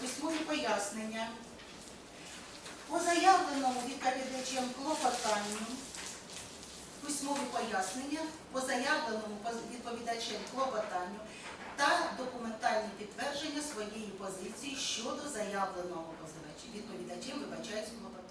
письмові пояснення по заявленому відповідачем клопотанню, письмові пояснення по заявленому відповідачем клопотанню та документальні підтвердження своєї позиції щодо заявленого відповідачем вибачається клопотання.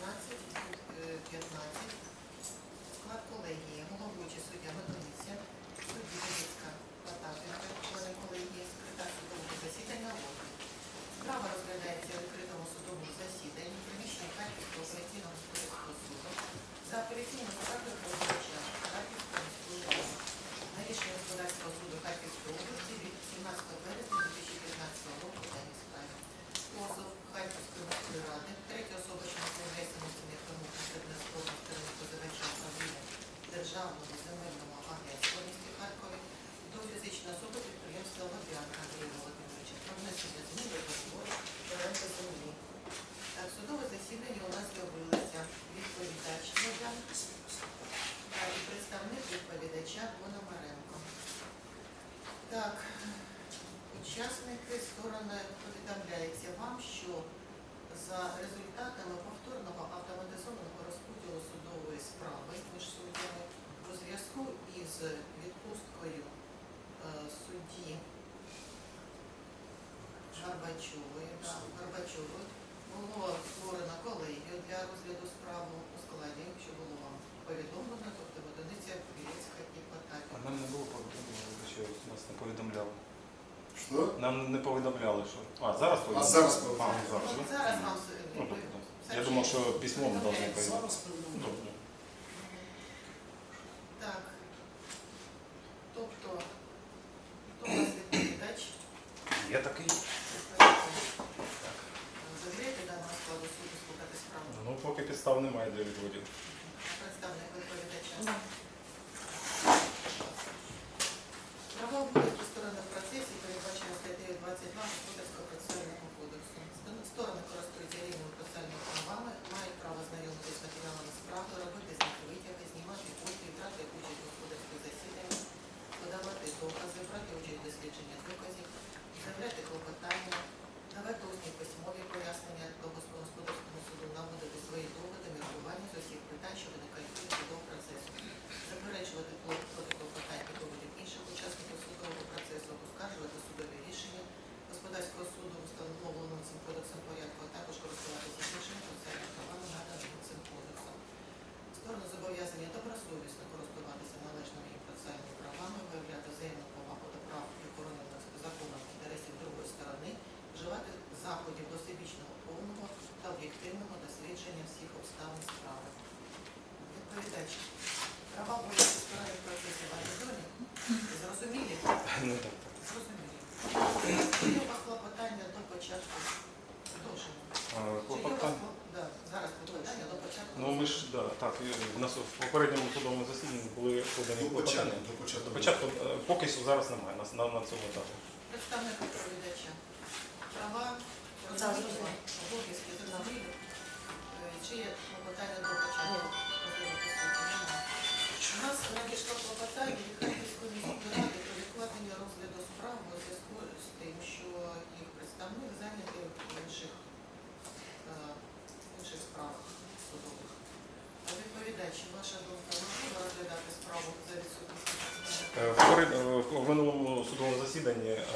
16, пункт е, 15. Склад колегії, головуючий суддя Готовиця, судді Вінницька Потапенка, колегії, секретар судового засідання Лобі. Справа розглядається в відкритому судовому засіданні приміщення Харківського операційного господарського суду за апеляційним скаргою Так, учасники сторони повідомляються вам, що за результатами повторного автоматизованого розподілу судової справи між суддями у зв'язку із відпусткою е, судді Горбачової, да, Горбачової Нам не повідомляли, що. А, зараз повідомляли. А зараз повідомляли. А, зараз. От зараз нам ну, ну, Я думав, що письмо повинні повідомляти. Зараз повідомляли. Так. Тобто, хто у нас? Я такий. Ну, поки підстав немає для відводів. Представник відповідача. Ну, Нас в попередньому судовому засіданні були подані До початку, до початку. Початку поки що зараз немає на, на, на цьому етапі. Представник відповідача. Права, Да, зрозуміло. обов'язки зрозумілі. Е, Чи є клопотання до початку? У нас надійшло клопотання від Харківської ради про відкладення розгляду справи у зв'язку з тим, що їх представник зайнятий в інших, е, інших справах судових. А ваша думка, можливо розглядати справу за відсутністю? Е, В минулому судовому засіданні е,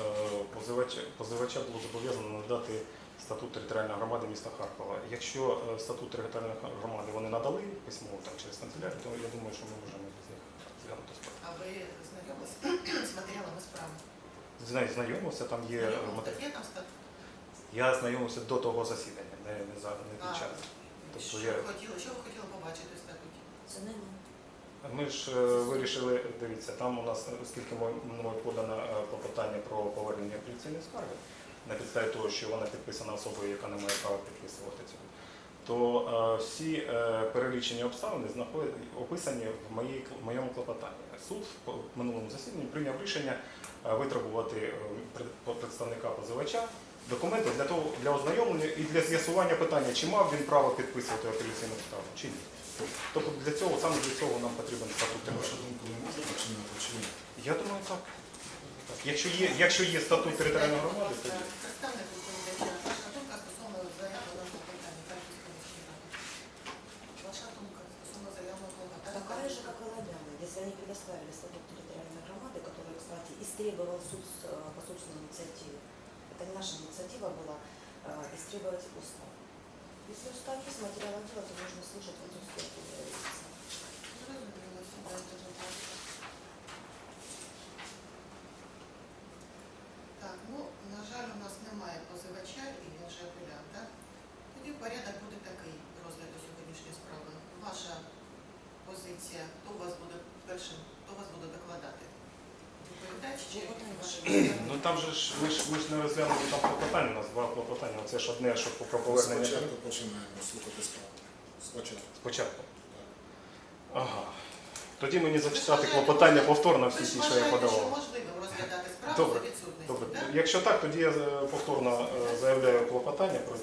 позивача, позивача було зобов'язано надати статут територіальної громади міста Харкова. Якщо е, статут територіальної громади вони надали письмово там через канцелярію, то я думаю, що ми можемо з них зглянути справу. А ви знайомилися з матеріалами справи? Знайомився, там є матеріал. Я знайомився до того засідання, не, не, не під час. Тобто Що я- ви хотіли, що ви хотіли побачити в статуті? Це не ми. Ми ж е, вирішили, дивіться, там у нас, оскільки мною подано е, клопотання про повернення апеляційної скарги, на підставі того, що вона підписана особою, яка не має права підписувати цього, то е, всі е, перелічені обставини знаходять описані в, моїй, кл- в моєму клопотанні. Суд в по- минулому засіданні прийняв рішення е, витребувати е, пред- по- представника позивача документи для того для ознайомлення і для з'ясування питання, чи мав він право підписувати апеляційну скаргу, чи ні. Тобто для цього саме для цього нам потрібен статут. На вашу думку, не можна починати чи ні? Я думаю, так. Так. Якщо є, якщо є статут територіальної громади, то Так, Представник відповідача, ваша думка стосовно заявленого клопотання Харківської міської ради? Ваша думка стосовно заявленого клопотання? Такая же, как и Ладяна. Если они предоставили статут территориальной громады, который, кстати, истребовал суд с, э, по собственной инициативе, это не наша инициатива была, э, истребовать устав. Если устав есть, материал дела, то можно слушать в отсутствие лица. Зрозуміло, сідайте, будь ласка. Так, ну, на жаль, у нас немає позивача і він же апелянт, так? Тоді порядок буде такий розгляду сьогоднішньої справи. Ваша позиція, хто у вас буде першим, хто вас буде докладати? Ну там же ж ми ж ми ж не розглянули там клопотання, у нас два клопотання. Оце ж одне, що про повернення Спочатку починаємо слухати справу. Спочатку. спочатку. Так. Ага. Тоді мені зачитати клопотання повторно всі ті, що я подавав. можливо розглядати справу Добре, Добре, якщо так, тоді я е, повторно е, заявляю клопотання про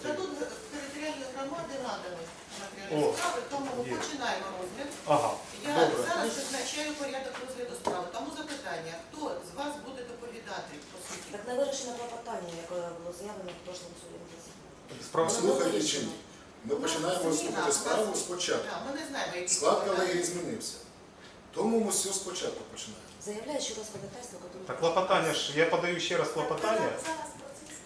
громади наданий О, матеріальні справи, тому ми є. починаємо розгляд. Ага, Я добре. зараз визначаю порядок розгляду справи. Тому запитання, хто з вас буде доповідати по суті? Так не вирішено клопотання, яке було заявлено в прошлому судовому засіданні. Справа Слухайте чи ні? Ми починаємо слухати справу спочатку. Так, ми не знаємо, які Склад колегії змінився. Тому ми все спочатку починаємо. Заявляю еще раз ходатайство, которое... Так клопотання ж, я подаю ще раз клопотання.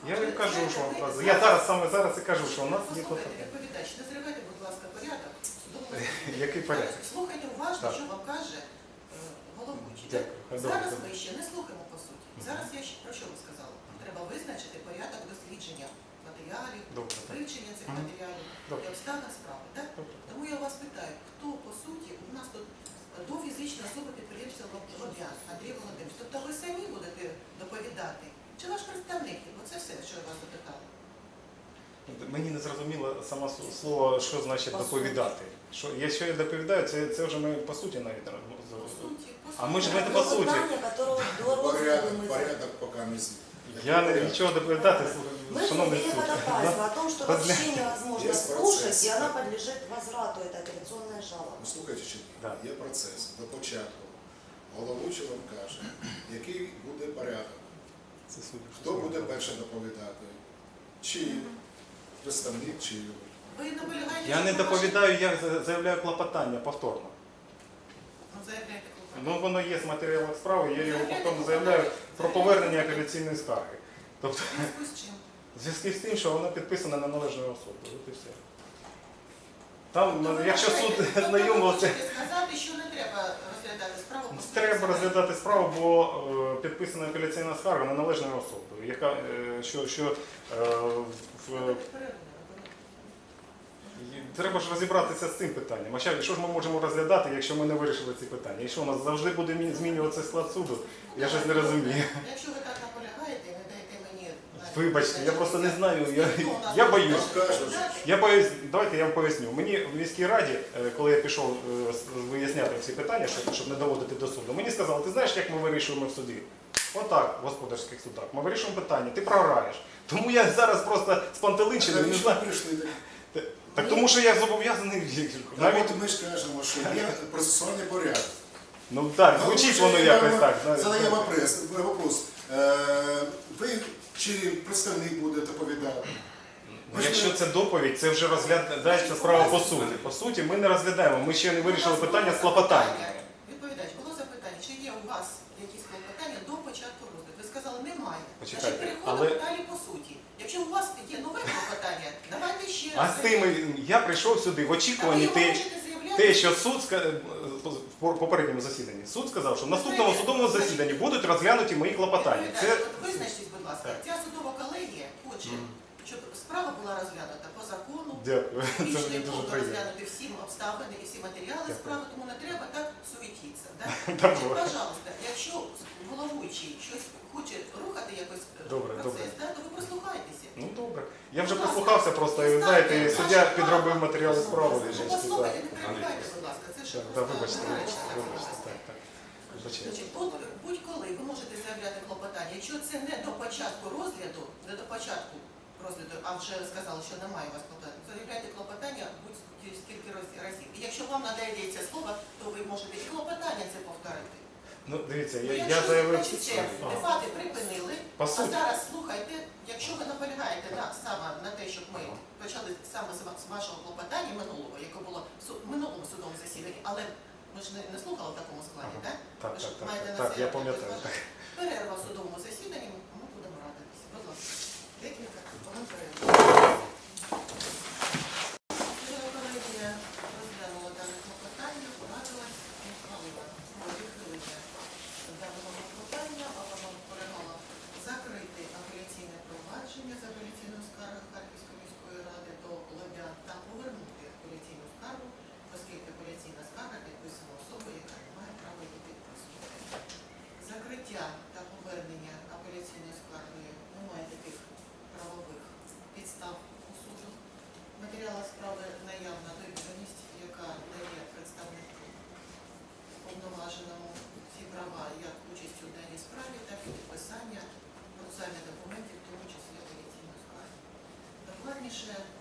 Я Ви кажу, що вам зараз- Я зараз саме зараз і кажу, що у нас є клопотання. відповідач, не зривайте, будь ласка, порядок. судового. Який порядок? Слухайте уважно, Так. що вам каже е, головуючий. Дякую. Хай добре, Зараз добре. ми ще не слухаємо по суті. Зараз я ще про що ви сказала? Треба визначити порядок дослідження матеріалів, Добре, так. вивчення цих Мгм. матеріалів Добре. і обставин справи. Так? Добре. Тому я вас питаю, хто по суті у нас тут до фізичної особи підприємця Лобян Андрій Володимирович. Тобто ви самі будете доповідати? Чи ваш представник? Оце все, що я вас запитала. Мені не зрозуміло саме слово, що значить По доповідати. Що, якщо я доповідаю, це, це вже ми по суті навіть По роз- суті, по А ми ж не по суті. Порядок, порядок поки не з- Я не Порядок. нічого доповідати, Мы шановний суд. ходатайство о том, что вообще невозможно Есть слушать, процесс. и она подлежит возврату, это апелляционная жалоба. Ну, слухайте, чи? Да. є процес. До початку головуючий вам каже, який буде порядок, Це суд. хто буде перше доповідати, чи представник, чи Ви наполягаєте, Я не що доповідаю, я за- заявляю клопотання повторно. Ну, заявляйте клопотання. Ну воно є з матеріалів справи, я його повторно заявляю про повернення апеляційної скарги. Тобто, В зв'язку з чим? в зв'язку з тим, що вона підписана на належною особою. От і все. Там, ну, Тобто ви якщо вважаєте- суд тобто ви знайомився, хочете сказати, що не треба розглядати справу по треба розглядати справу, бо е, підписана апеляційна скарга неналежною особою, яка е, що, що е, в. Треба ж розібратися з цим питанням. А ще, що ж ми можемо розглядати, якщо ми не вирішили ці питання? І що у нас завжди буде мі- змінюватися склад суду? Я щось не розумію. Якщо ви так наполягаєте, не даєте мені... навіть Вибачте, я просто не знаю. Я, я боюсь. Я боюсь, давайте я вам поясню. Мені в міській раді, е, коли я пішов е, с- виясняти всі питання, щоб, щоб не доводити до суду, мені сказали, ти знаєш, як ми вирішуємо в суді? Отак, в господарських судах. Ми вирішуємо питання, ти програєш. Тому я зараз просто спантеличений, не знаю. прийшли так? Так тому що я зобов'язаний навіть. Навіть ми ж кажемо, що є процесуальний порядок. Ну так, звучить воно якось так. знаєте. Задає вопрос. вопрос. Е, Ви чи представник буде доповідати? Ну, Якщо це доповідь, це вже розглядається справа по суті. По суті, ми не розглядаємо, ми ще не вирішили питання з клопотанням. Відповідач, було запитання, чи є у вас якісь клопотання до початку розгляду? Ви сказали, немає. Почекайте, Значить, переходимо але- далі по суті. Якщо у вас є нове клопотання, давайте ще А раз. з тими я прийшов сюди в очікуванні те, те, що суд ска- в попередньому засіданні. Суд сказав, що в наступному судовому засіданні будуть розглянуті мої клопотання. Це Визначтесь, будь ласка, ця судова колегія хоче, щоб справа була розглянута по закону. дякую. Це мені дуже приємно. розглянути всі обставини і всі матеріали Дякую. справи, тому не треба так суетитися. Да? Добре. Значить, Пожалуйста, якщо головуючий щось хоче рухати якось е, Добре, процес, добре. Да, то ви прислухайтеся. Ну добре. Я вже ласка, просто, і, знаєте, ваше суддя підробив матеріали справи. Ну, значить, послухайте, не перебивайте, будь ласка. Це ж Так, да, вибачте, вибачте, вибачте, так, так. Вибачте. Значить, будь- будь-коли ви можете заявляти клопотання. Якщо це не до початку розгляду, не до початку розгляду, а вже сказали, що немає у вас клопотання, заявляйте клопотання будь скільки разів. І якщо вам надається слово, то ви можете і клопотання це повторити. Ну, дивіться, Ну, я, я заявив. це Ага. дебати припинили, а зараз слухайте, якщо ви наполягаєте на саме на те, щоб ми почали саме з вашого клопотання минулого, яке було в минулому судовому засіданні, але ми ж не, не слухали в такому складі, так? Так, Ви ж так, так, маєте так, на так, я пам'ятаю. Перерва в судовому засіданні, ми будемо радитися. Будь ласка, декілька Харківської міської ради до Лобя та повернути апеляційну скаргу, оскільки апеляційна скарга intentional